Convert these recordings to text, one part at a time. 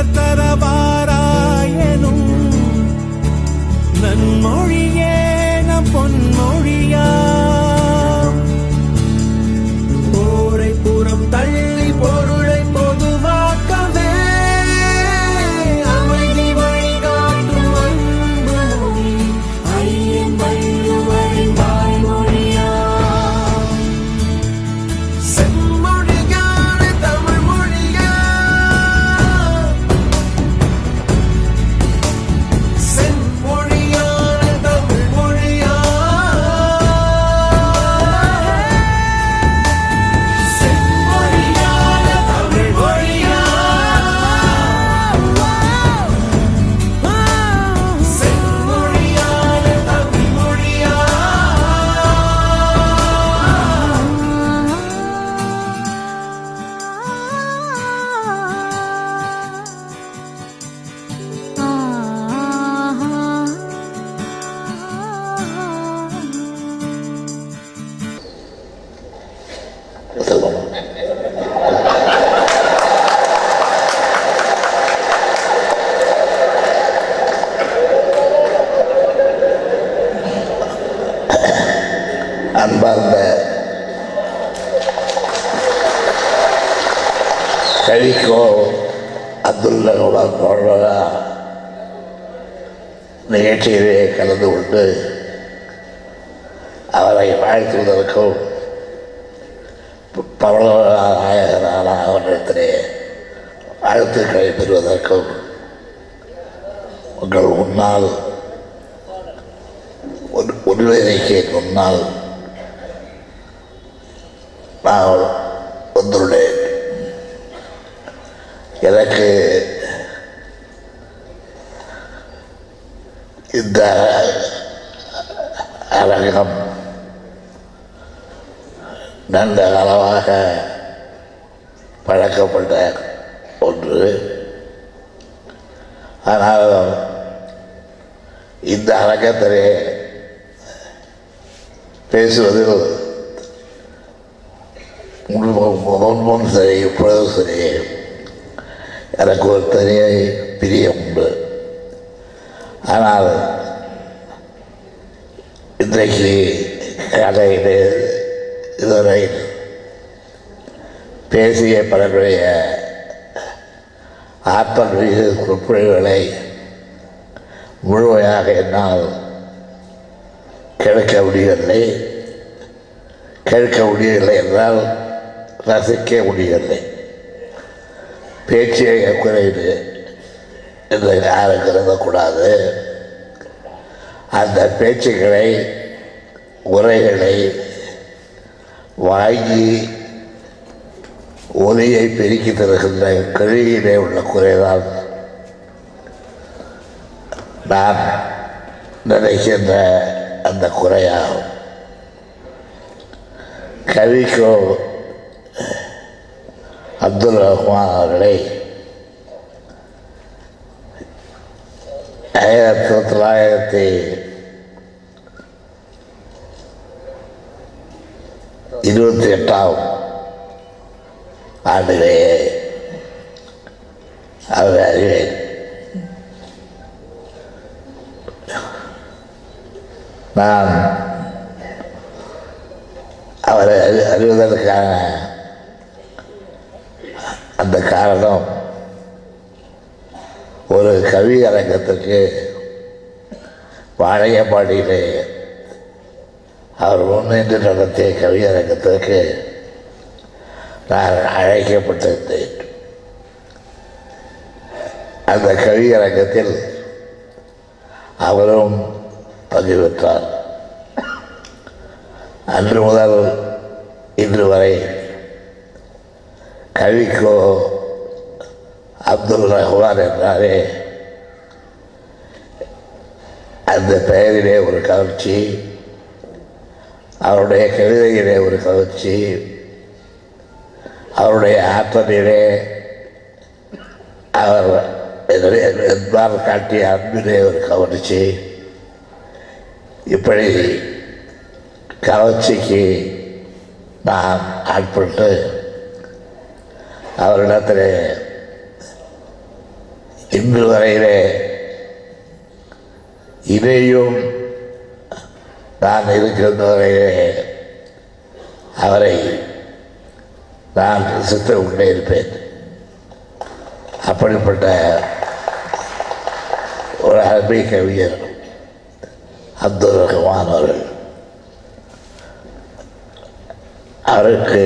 மலர் தரவாராயனும் நன்மொழி அவரை வாழ்த்துவதற்கும் பரவலான அவரிடத்திலே வாழ்த்துக்களை பெறுவதற்கும் உங்கள் முன்னால் ஒன்றிணைக்கு முன்னால் நான் வந்துள்ளேன் எனக்கு இந்த அரங்கம் நல்ல அளவாக பழக்கப்பட்ட ஒன்று. ஆனால் இந்த அரங்கத்திலே பேசுவதில் முன் சரி இப்பொழுது சரி எனக்கு ஒரு தனிய பிரியம் உண்டு. ஆனால் இன்றைக்கு கடையில் இதுவரை பேசிய பலருடைய ஆற்றல் மீது குறிப்புகளை முழுமையாக என்னால் கேட்க முடியவில்லை. கேட்க முடியவில்லை என்றால் ரசிக்க முடியவில்லை. பேச்சியை குறைவு என்று யாரும் கருதக்கூடாது. அந்த பேச்சுக்களை உரைகளை வாங்கி ஒலியை பெருக்கி தருகின்ற கழியிலே உள்ள குறைதான். நான் நினைக்கின்ற அந்த குறையாகும். கவிக்கோ அப்துல் ரஹ்மான் அவர்களை ஆயிரத்தி தொள்ளாயிரத்தி இருபத்தி எட்டாம் ஆண்டிலே அவரை அறிவேன் நான் அவரை அறி அறிவதற்கான அந்த காரணம் ஒரு கவி அரங்கத்துக்கு வாழையப்பாடியிலே அவர் முன்னின்று நடத்திய கவியரங்கத்திற்கு நான் அழைக்கப்பட்டிருந்தேன். அந்த கவியரங்கத்தில் அவரும் பங்கு பெற்றார் அன்று முதல் இன்று வரை கவிக்கோ அப்துல் ரஹ்மான் என்றாரே அந்த பெயரிலே ஒரு கவர்ச்சி அவருடைய கவிதையிலே ஒரு கவர்ச்சி அவருடைய ஆற்றலிலே அவர் என்பார் காட்டிய அன்பிலே ஒரு கவர்ச்சி இப்படி கவர்ச்சிக்கு நாம் ஆட்பட்டு அவரிடத்தில் இன்று வரையிலே இதையும் நான் இருக்கின்ற வரையிலே அவரை நான் ரசித்து கொண்டே இருப்பேன். அப்படிப்பட்ட ஒரு அருமை கவிஞர் அப்துல் ரஹ்மான் அவர்கள். அவருக்கு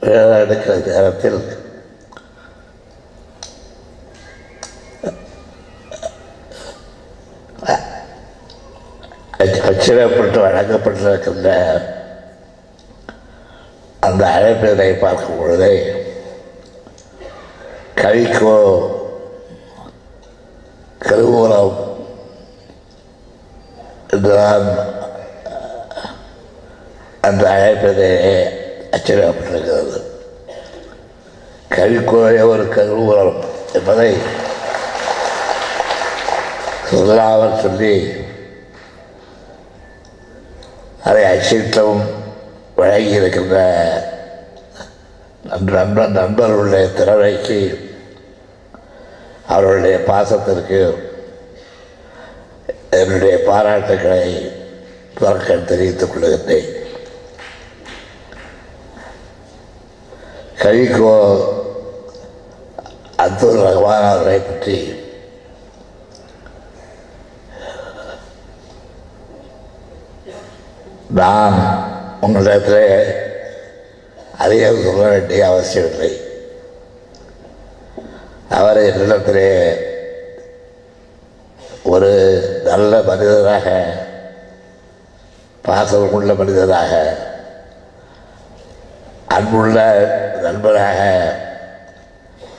வேலை எடுக்கிற நேரத்தில் அச்சிடப்பட்டு வழங்கப்பட்டிருக்கின்ற அந்த அழைப்பினை பார்க்கும் பொழுதே கவிக்கோ கருவூலம் என்றுதான் அந்த அழைப்பிலே அச்சிடப்பட்டிருக்கிறது கவிக்கோய ஒரு கருவூலம் என்பதை சொல்லாமல் சொல்லி அதை அச்சிட்டும் வழங்கி இருக்கின்ற நண்பர்களுடைய திறமைக்கு அவர்களுடைய பாசத்திற்கு என்னுடைய பாராட்டுக்களை துறக்க தெரிவித்துக் கொள்கின்றேன் கவிக்கோ அப்துல் ரஹ்மான் அவர்களை பற்றி நான் உங்களிடத்தில் அதிகம் சொல்ல வேண்டிய அவசியமில்லை. அவர் என்னிடத்திலே ஒரு நல்ல மனிதராக பாசமுள்ள மனிதராக அன்புள்ள நண்பராக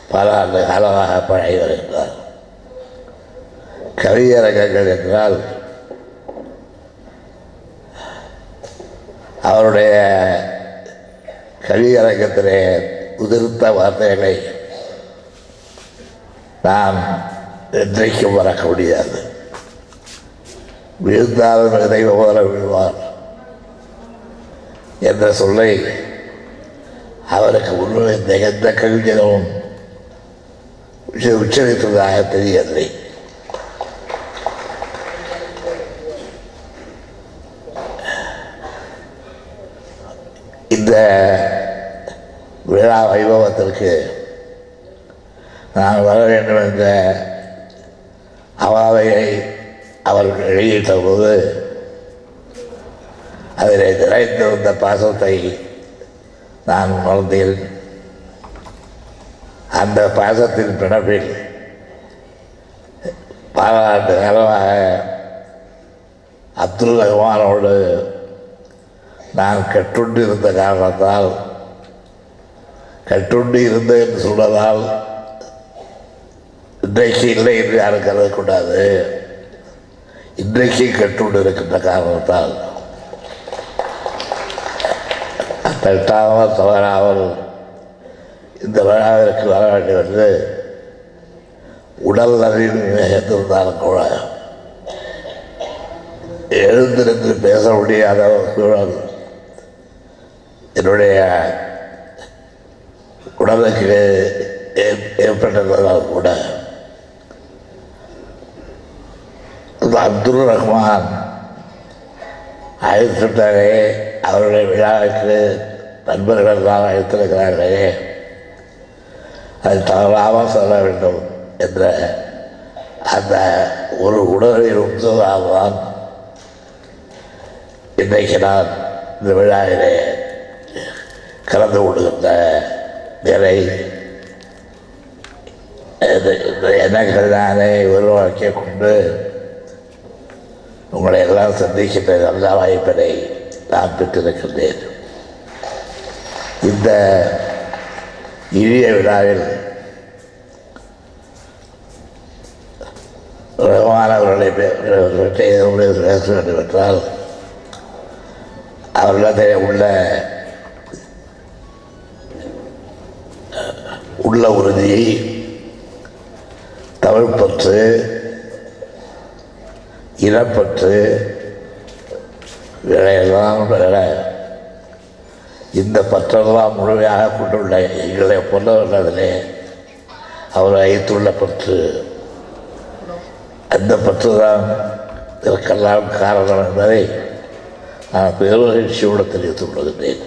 பல ஆண்டு காலமாக பழகி வருகின்றார் கவியரங்கங்கள் என்றால் அவருடைய கவியரங்கத்திலே உதிர்த்த வார்த்தைகளை நாம் என்றைக்கும் மறக்க முடியாது. விழுந்தாலும் இதை போல விழுவார் என்ற சொல்லை அவருக்கு உண்மை எந்த கவிஞரும் உச்ச- உச்சரித்ததாக தெரியவில்லை. இந்த விழா வைபவத்திற்கு நான் வர வேண்டும் என்ற அவாவையை அவர்கள் வெளியிட்ட போது அதில் வந்த பாசத்தை நான் உணர்ந்தேன். அந்த பாசத்தின் பிணப்பில் பல ஆண்டு காலமாக அப்துல் ரஹ்மானோடு நான் கட்டுண்டு இருந்த காரணத்தால் கட்டுண்டு இருந்தேன் என்று சொன்னதால் இன்றைக்கு இல்லை என்று யாரும் கருதக்கூடாது. இன்றைக்கு கட்டுண்டு இருக்கின்ற காரணத்தால். தட்டாமல் தவறாமல் இந்த விழாவிற்கு வர வேண்டும் என்று உடல் நலிவு இருந்தாலும் கூட எழுந்திருந்து பேச முடியாத சூழல் என்னுடைய உடலுக்கு ஏ- ஏற்பட்டதால் கூட இந்த அப்துல் ரஹ்மான் அழைத்துட்டாரே அவருடைய விழாவுக்கு நண்பர்கள் தான் அழைத்திருக்கிறார்களே அது தவறாமல் சொல்ல வேண்டும் என்ற அந்த ஒரு உணர்வில் உந்துவதால்தான் இன்றைக்கு நான் இந்த விழாவிலே கலந்து கொள்கின்ற நிலை இது- இந்த எண்ணங்கள் நானே உருவாக்கி கொண்டு உங்களை எல்லாம் சந்திக்கின்ற நல்ல வாய்ப்பினை நான் பெற்றிருக்கின்றேன். இந்த இனிய விழாவில் ரகுமானவர்களை பற்றி பேச வேண்டும் என்றால் அவர்களிடத்தில் உள்ள உள்ள உறுதி தமிழ் பற்று இனப்பற்று இவையெல்லாம் விட இந்த பற்றெல்லாம் முழுமையாக கொண்டுள்ள எங்களை பொருளதிலே அவர் வைத்துள்ள பற்று. அந்த பற்று தான் இதற்கெல்லாம் காரணம் என்பதை நான் பெருமகிழ்ச்சியோடு தெரிவித்துக் கொள்கின்றேன்.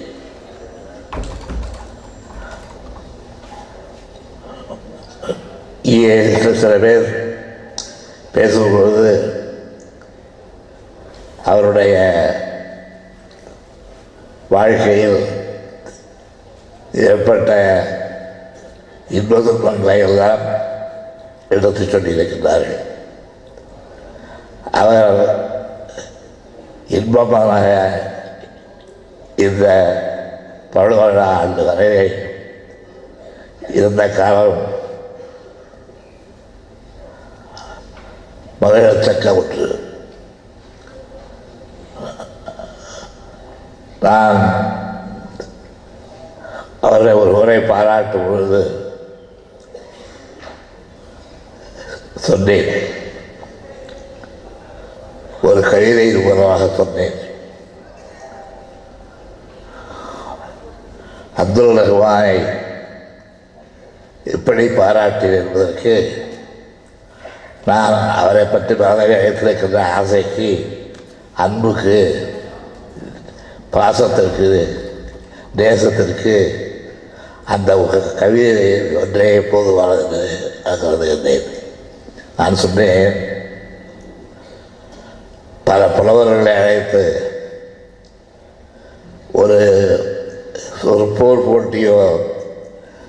சில பேர் பேசும்பொழுது அவருடைய வாழ்க்கையில் ஏற்பட்ட இன்ப துன்பங்களை எல்லாம் எடுத்துச் சொல்லியிருக்கின்றார்கள் அவர் இன்பமாக இந்த பழுவழ ஆண்டு வரை இருந்த காலம் மகிழத்தக்க ஒன்று நான் அவரை ஒரு முறை பாராட்டும் பொழுது சொன்னேன். ஒரு கவிதை மூலமாக சொன்னேன். அப்துல் ரஹ்மானை எப்படி பாராட்டினேன் என்பதற்கு நான் அவரை பற்றி மனதில் வைத்திருக்கின்ற ஆசைக்கு அன்புக்கு பாசத்திற்கு தேசத்திற்கு அந்த கவிதை ஒன்றே எப்போது என்று நான் கருதுகின்றேன் நான் சொன்னேன் பல புலவர்களை அழைத்து ஒரு ஒரு போர் போட்டியோ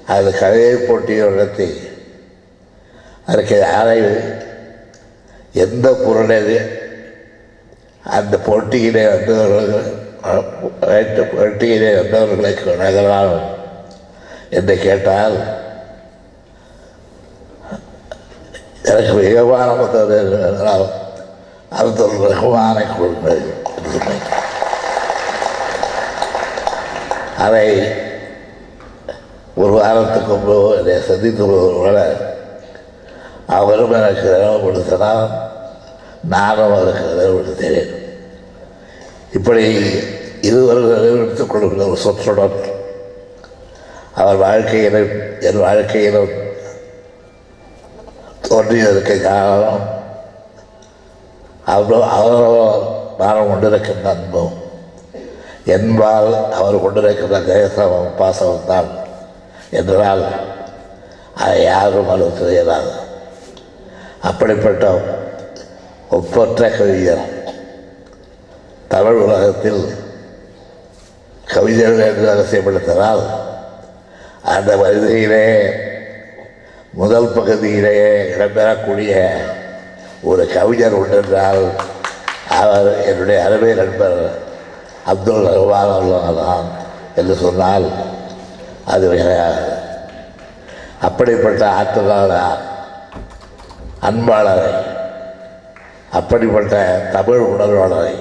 அது கவிதை போட்டியோ நடத்தி அதற்கு யாரை எந்த பொருளது அந்த போட்டியிலே வந்தவர்கள் போட்டியிலே வந்தவர்களுக்கு நகரால் என்று கேட்டால் எனக்கு மிகமான முதல் அப்துல் ரஹ்மானை கொடுங்கள் அதை ஒரு வாரத்துக்கு முன்பு என்னை சந்தித்து வருவதோட அவரும் எனக்கு நினைவுபடுத்தினால் நானும் அவருக்கு நினைவுபடுத்தினேன் இப்படி இருவரும் நினைவுபடுத்திக் கொள்கிற ஒரு சொற்றொடர். அவர் வாழ்க்கையிலும் என் வாழ்க்கையிலும் தோன்றியதற்கு காரணம் அவரோ அவரோ நான் கொண்டிருக்கின்ற அன்பும் என்பால் அவர் கொண்டிருக்கின்ற தேசமும் பாசமும் தான் என்றால் அதை யாரும் மறுத்து இயலாது அப்படிப்பட்ட ஒப்பற்ற கவிஞர். தமிழ் உலகத்தில் கவிஞர்கள் என்று ரகசியப்படுத்தினால் அந்த வரிசையிலே முதல் பகுதியிலே இடம்பெறக்கூடிய ஒரு கவிஞர் உண்டென்றால் அவர் என்னுடைய அருமை நண்பர் அப்துல் ரஹ்மான் அல்லாதான் என்று சொன்னால் அது மிகையாது அப்படிப்பட்ட ஆற்றலான அன்பாளரை அப்படிப்பட்ட தமிழ் உணர்வாளரை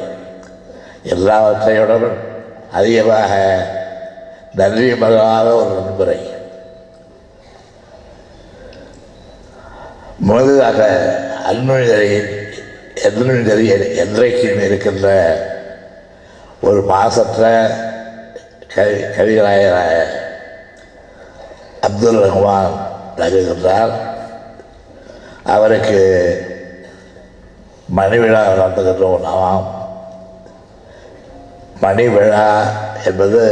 எல்லாவற்றையுடன் அதிகமாக நன்றி ஒரு நண்பரை. முதலாக அன்மொழிதரையில் எதிர்மொழிதறிய என்றைக்கும் இருக்கின்ற ஒரு மாசற்ற கவி கவிஞராய அப்துல் ரஹ்மான் நகுகின்றார் அவருக்கு மணிவிழா விழா ஒன்றாம். நாம் மணி விழா என்பது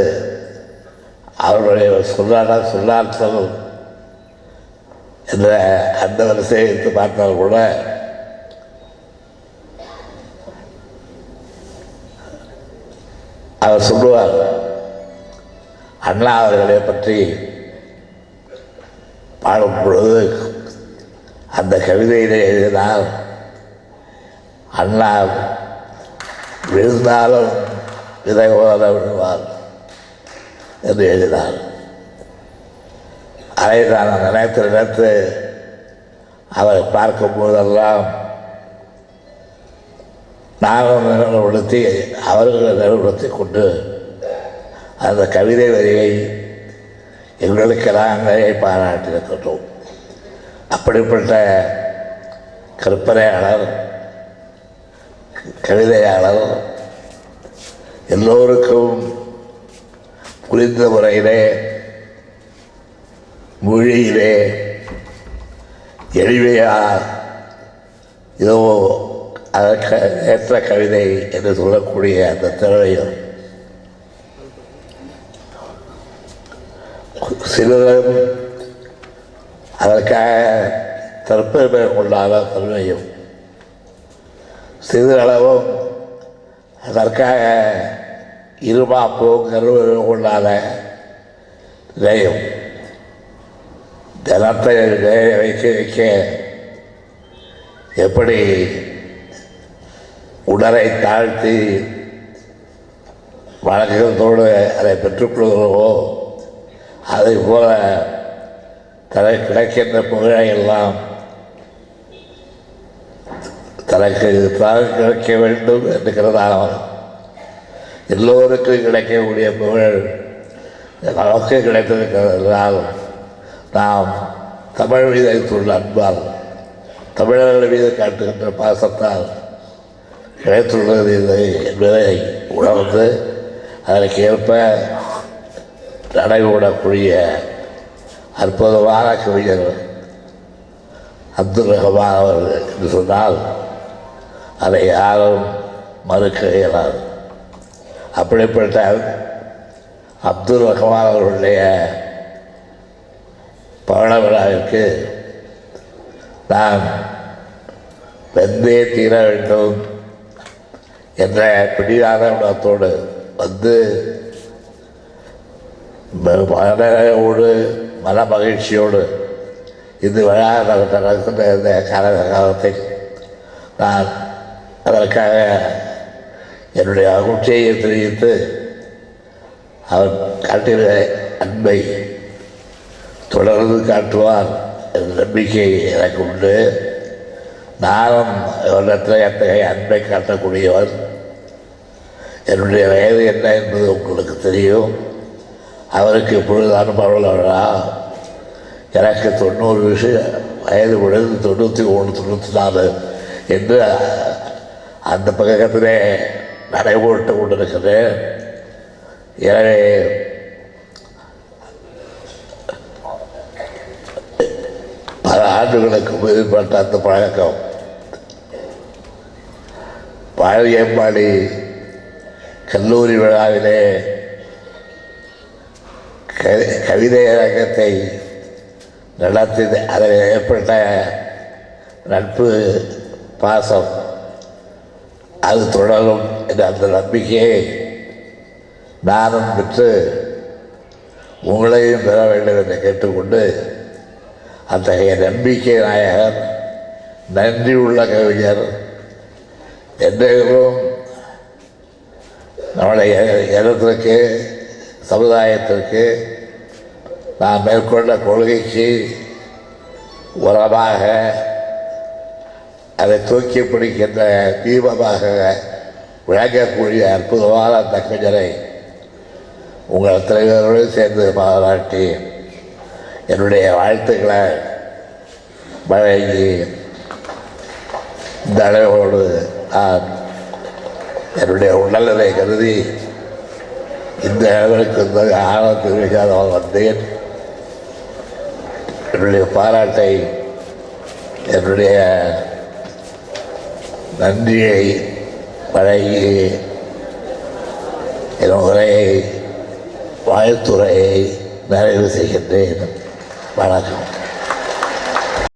அவருடைய சொல்லாட சொல்லாற்றல் என்ற அந்த வரிசையை எடுத்து பார்த்தால் கூட அவர் சொல்லுவார் அண்ணா அவர்களை பற்றி பாடும் பொழுது அந்த கவிதையில் எழுதினால் அண்ணா விழுந்தாலும் விதை போல விழுவார் என்று எழுதினார். அதை நான் நினைத்து நினைத்து அவரை பார்க்கும் போதெல்லாம் நானும் நினைவுபடுத்தி அவர்களை நினைவுபடுத்தி கொண்டு அந்த கவிதை வரியை எங்களுக்கு நாங்களே பாராட்டியிருக்கின்றோம். அப்படிப்பட்ட கற்பனையாளர் கவிதையாளர் எல்லோருக்கும் புரிந்த முறையிலே மொழியிலே எளிமையாக இதோ அதற்கு ஏற்ற கவிதை என்று சொல்லக்கூடிய அந்த திறமையும் சிலரும் அதற்காக தற்பெருமை கொண்டாத தன்மையும் சிறிதளவும் அதற்காக இருமாப்பும் கருவையும் கொண்டாத நேயம். ஜனத்தை நேய வைக்க வைக்க எப்படி உடலை தாழ்த்தி வழக்கத்தோடு அதை பெற்றுக்கொள்கிறோமோ அதை போல தலை கிடைக்கின்ற புகழை எல்லாம் தனக்கு தான் கிடைக்க வேண்டும் என்கிறதான எல்லோருக்கும் கிடைக்கக்கூடிய புகழ் நமக்கு கிடைத்திருக்கிறதால் நாம் தமிழ் மீது வைத்துள்ள அன்பால் தமிழர்கள் மீது காட்டுகின்ற பாசத்தால் கிடைத்துள்ளது இது என்பதை உணர்ந்து அதற்கு ஏற்ப நடைபோடக்கூடிய அற்புதமான கவிஞர் அப்துல் ரஹ்மான் அவர்கள் என்று சொன்னால் அதை யாரும் மறுக்க இயலாது அப்படிப்பட்ட அப்துல் ரஹ்மான் அவர்களுடைய பவள விழாவிற்கு நான் வெந்தே தீர வேண்டும் என்ற பிடிவாத உணர்த்தோடு வந்து மனோடு மன மகிழ்ச்சியோடு இந்த விழா நடக்கின்ற இந்த காலகட்டத்தில் நான் அதற்காக என்னுடைய மகிழ்ச்சியை தெரிவித்து அவர் காட்டிய அன்பை தொடர்ந்து காட்டுவார் என்ற நம்பிக்கை எனக்கு உண்டு நானும் இவரிடத்தில் அத்தகைய அன்பை காட்டக்கூடியவர் என்னுடைய வயது என்ன என்பது உங்களுக்கு தெரியும் அவருக்கு இப்பொழுது அனுபவங்களா எனக்கு தொண்ணூறு விஷயம் வயது பொழுது தொண்ணூற்றி ஒன்று தொண்ணூற்றி நாலு என்று அந்த பக்கத்திலே நடைபோட்டு கொண்டிருக்கிறேன். எனவே பல ஆண்டுகளுக்கு மேற்பட்ட அந்த பழக்கம். பழையம்பாடி கல்லூரி விழாவிலே கவி கவிதை அரங்கத்தை நடத்தி அதில் ஏற்பட்ட நட்பு பாசம் அது தொடரும் என்ற அந்த நம்பிக்கையை நானும் பெற்று உங்களையும் பெற வேண்டும் என்று கேட்டுக்கொண்டு அத்தகைய நம்பிக்கை நாயகர் நன்றி உள்ள கவிஞர் என்றைக்கும் நம்முடைய இடத்திற்கு சமுதாயத்திற்கு நான் மேற்கொண்ட கொள்கைக்கு உரமாக அதை தூக்கி பிடிக்கின்ற தீபமாக விளங்கக்கூடிய அற்புதமான அந்த உங்கள் தலைவரோடு சேர்ந்து பாராட்டி என்னுடைய வாழ்த்துக்களை வழங்கி இந்த அளவோடு நான் என்னுடைய உடல்நிலை கருதி இந்த அளவிற்கு இந்த ஆழத்து வந்தேன். என்னுடைய பாராட்டை என்னுடைய நன்றியை வழங்கி என் உரையை வாழ்த்துறையை நிறைவு செய்கின்றேன். வணக்கம்.